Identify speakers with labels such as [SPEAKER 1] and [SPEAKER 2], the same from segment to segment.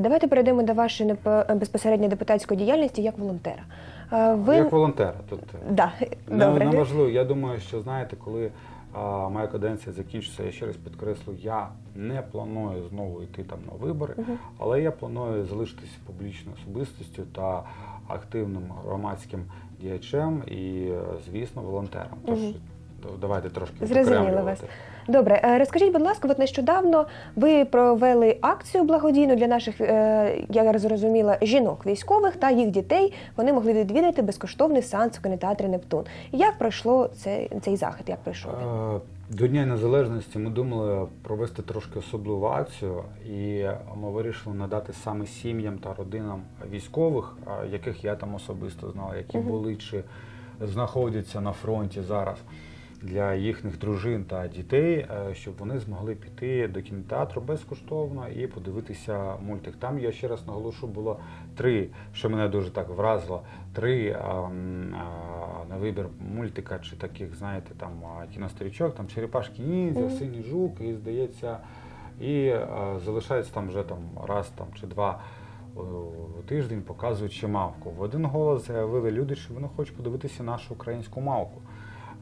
[SPEAKER 1] Давайте перейдемо до вашої неп- безпосередньо депутатської діяльності як волонтера. Е, Ви
[SPEAKER 2] Як волонтера тут.
[SPEAKER 1] да,
[SPEAKER 2] Не,
[SPEAKER 1] добре.
[SPEAKER 2] не важливо. Я думаю, що знаєте, коли а, моя каденція закінчиться, я ще раз підкреслю, я не планую знову йти там на вибори, але я планую залишитися публічною особистістю та активним громадським діячем і, е, звісно, волонтером. Тож. Давайте трошки окремлювати.
[SPEAKER 1] вас. Добре, е, розкажіть, будь ласка, от нещодавно ви провели акцію благодійну для наших, е, я зрозуміла, жінок військових та їх дітей. Вони могли відвідати безкоштовний сеанс у кінотеатрі Нептун. Як пройшло цей, цей захід? Як пройшов?
[SPEAKER 2] Е, До Дня Незалежності ми думали провести трошки особливу акцію, і ми вирішили надати саме сім'ям та родинам військових, яких я там особисто знав, які були чи знаходяться на фронті зараз. Для їхніх дружин та дітей, е, щоб вони змогли піти до кінотеатру безкоштовно і подивитися мультик. Там я ще раз наголошу, було три, що мене дуже так вразило. Три а, а, на вибір мультика чи таких, знаєте, там а, кіностарічок, там Черепашки ніндзя. Синій жук, і здається, і а, залишається там вже там раз там чи два. Тиждень показуючи мавку. В один голос заявили люди, що вони хочуть подивитися нашу українську мавку.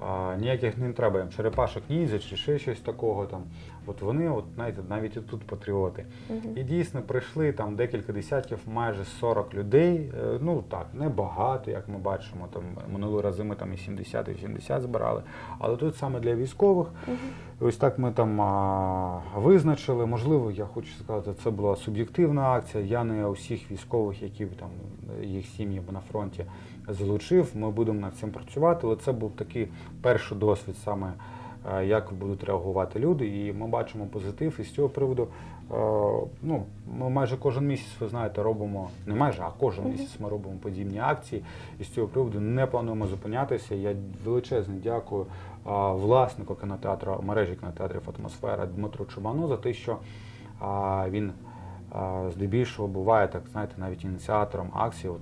[SPEAKER 2] А, ніяких не треба їм черепашок ніндзя чи ще щось такого там. От вони, от знаєте, навіть і тут патріоти.
[SPEAKER 1] Мгм.
[SPEAKER 2] І дійсно прийшли там декілька десятків, майже 40 людей. Е, Ну так, небагато, як ми бачимо. Там минулі рази ми там і 70, і 80 збирали. Але тут саме для військових. І Ось так ми там а, визначили. Можливо, я хочу сказати, це була суб'єктивна акція. Я не усіх військових, які там їх сім'ї на фронті залучив. Ми будемо над цим працювати. Але це був такий перший досвід саме. е, Як будуть реагувати люди, і ми бачимо позитив. І з цього приводу, а, ну ми майже кожен місяць, ви знаєте, робимо не майже, а кожен
[SPEAKER 1] Мгм.
[SPEAKER 2] місяць ми робимо подібні акції. І з цього приводу не плануємо зупинятися. Я величезно дякую а, власнику кінотеатру, мережі кінотеатрів Атмосфера Дмитру Чубану за те, що а, він а, здебільшого буває, так знаєте, навіть ініціатором акції. От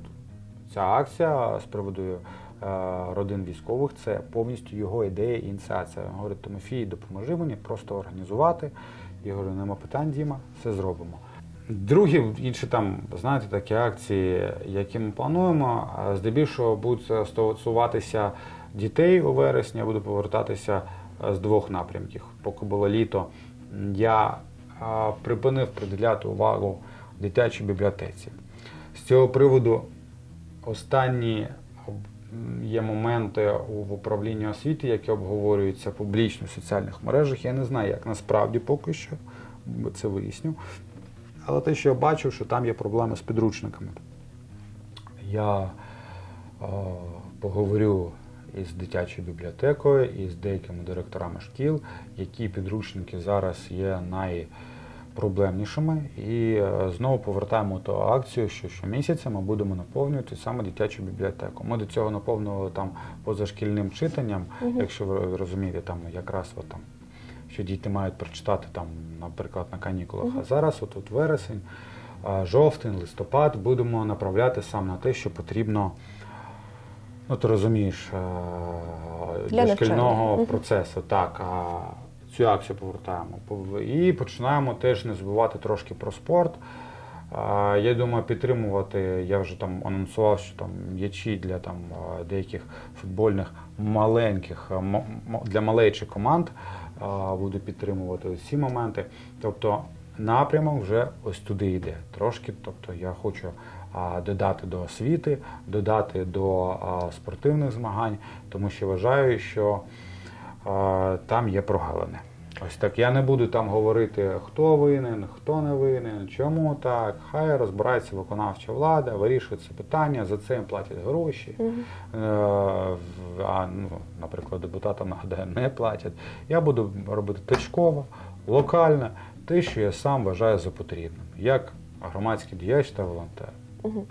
[SPEAKER 2] ця акція з приводу е, родин військових це повністю його ідея і ініціація. Він говорить, Тимофій, допоможи мені просто організувати. Я говорю, нема питань, Діма, все зробимо. Другі інші там, знаєте, такі акції, які ми плануємо, здебільшого будуть стосуватися дітей у вересні. Я буду повертатися е, з двох напрямків. Поки було літо, я припинив приділяти увагу дитячій бібліотеці. З цього приводу останні є моменти в управлінні освіти, які обговорюються публічно в соціальних мережах. Я не знаю, як насправді поки що це виясню. Але те, що я бачив, що там є проблеми з підручниками. Я е, поговорю із дитячою бібліотекою, і з деякими директорами шкіл, які підручники зараз є найпроблемнішими. І е, знову повертаємо ту акцію, що щомісяця ми будемо наповнювати саме дитячу бібліотеку. Ми до цього наповнювали там позашкільним читанням,
[SPEAKER 1] Мгм.
[SPEAKER 2] якщо ви розумієте, там якраз от, там, що діти мають прочитати там, наприклад, на канікулах. А зараз, от, от вересень, жовтень, листопад, будемо направляти саме на те, що потрібно. Ну, ти розумієш, е,
[SPEAKER 1] Для
[SPEAKER 2] для,
[SPEAKER 1] навчання.
[SPEAKER 2] шкільного
[SPEAKER 1] Мгм.
[SPEAKER 2] процесу. Так, а цю акцію повертаємо. І починаємо теж не забувати трошки про спорт. Я думаю, підтримувати. Я вже там анонсував, що там м'ячі для там деяких футбольних маленьких для малейчих команд буду підтримувати ці моменти. Тобто напрямок вже ось туди йде. Трошки, тобто я хочу додати до освіти, додати до спортивних змагань, тому що вважаю, що там є прогалини. Ось так. Я не буду там говорити, хто винен, хто не винен, чому так. Хай розбирається виконавча влада, вирішує це питання, за це їм платять гроші. Е, А, ну, наприклад, депутатам нагадаю, не платять. Я буду робити точково, локально, те, що я сам вважаю за потрібним, як громадський діяч та волонтер.
[SPEAKER 1] Мгм.